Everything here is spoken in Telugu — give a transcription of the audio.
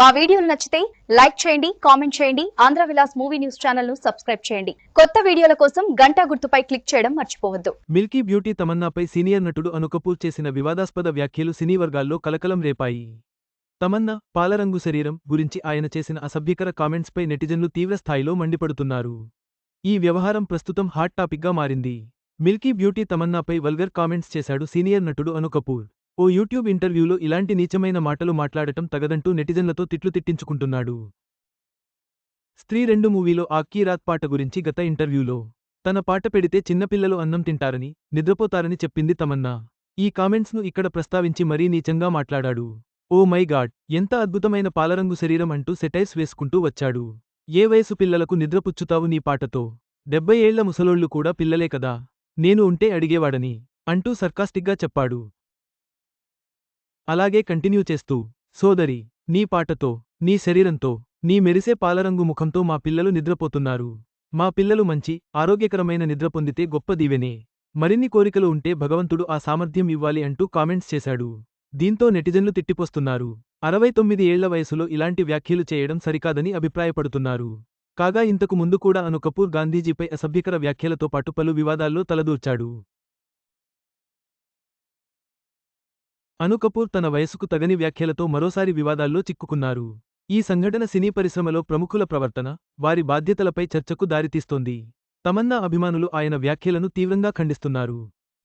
మా వీడియోలు నచ్చితే లైక్ చేయండి కామెంట్ చేయండి ఆంధ్ర విలాస్ మూవీ న్యూస్ ఛానల్ను సబ్స్క్రైబ్ చేయండి. కొత్త వీడియోల కోసం గంటా గుర్తుపై క్లిక్ చేయడం మర్చిపోవద్దు. మిల్కీ బ్యూటీ తమన్నాపై సీనియర్ నటుడు అనుకపూర్ చేసిన వివాదాస్పద వ్యాఖ్యలు సినీ వర్గాల్లో కలకలం రేపాయి. తమన్నా పాలరంగు శరీరం గురించి ఆయన చేసిన అసభ్యకర కామెంట్స్పై నెటిజన్లు తీవ్రస్థాయిలో మండిపడుతున్నారు. ఈ వ్యవహారం ప్రస్తుతం హాట్ టాపిక్గా మారింది. మిల్కీ బ్యూటీ తమన్నాపై వల్గర్ కామెంట్స్ చేశాడు సీనియర్ నటుడు అనుకపూర్. ఓ యూట్యూబ్ ఇంటర్వ్యూలో ఇలాంటి నీచమైన మాటలు మాట్లాడటం తగదంటూ నెటిజన్లతో తిట్లు తిట్టించుకుంటున్నాడు. స్త్రీ రెండు మూవీలో ఆక్కీ రాత్ పాట గురించి గత ఇంటర్వ్యూలో తన పాట పెడితే చిన్నపిల్లలు అన్నం తింటారని నిద్రపోతారని చెప్పింది తమన్నా. ఈ కామెంట్స్ను ఇక్కడ ప్రస్తావించి మరీ నీచంగా మాట్లాడాడు. ఓ మై గాడ్ ఎంత అద్భుతమైన పాలరంగు శరీరం అంటూ సెటైస్ వేసుకుంటూ వచ్చాడు. ఏ వయసు పిల్లలకు నిద్రపుచ్చుతావు నీ పాటతో? డెబ్బై ఏళ్ళ ముసలోళ్ళు కూడా పిల్లలే కదా. నేను ఉంటే అడిగేవాడని అంటూ సర్కాస్టిక్గా చెప్పాడు. అలాగే కంటిన్యూ చేస్తూ సోదరి నీ పాటతో నీ శరీరంతో నీ మెరిసే పాలరంగు ముఖంతో మా పిల్లలు నిద్రపోతున్నారు. మా పిల్లలు మంచి ఆరోగ్యకరమైన నిద్ర పొందితే గొప్ప దీవెనే. మరిన్ని కోరికలు ఉంటే భగవంతుడు ఆ సామర్థ్యం ఇవ్వాలి అంటూ కామెంట్స్ చేశాడు. దీంతో నెటిజన్లు తిట్టిపోస్తున్నారు. అరవై తొమ్మిది ఏళ్ళ వయసులో ఇలాంటి వ్యాఖ్యలు చేయడం సరికాదని అభిప్రాయపడుతున్నారు. కాగా ఇంతకు ముందు కూడా అను కపూర్ గాంధీజీపై అసభ్యకర వ్యాఖ్యలతో పాటు పలు వివాదాల్లో తలదూర్చాడు. అనుకపూర్ తన వయసుకు తగని వ్యాఖ్యలతో మరోసారి వివాదాల్లో చిక్కుకున్నారు. ఈ సంఘటన సినీ పరిశ్రమలో ప్రముఖుల ప్రవర్తన వారి బాధ్యతలపై చర్చకు దారితీస్తోంది. తమన్నా అభిమానులు ఆయన వ్యాఖ్యలను తీవ్రంగా ఖండిస్తున్నారు.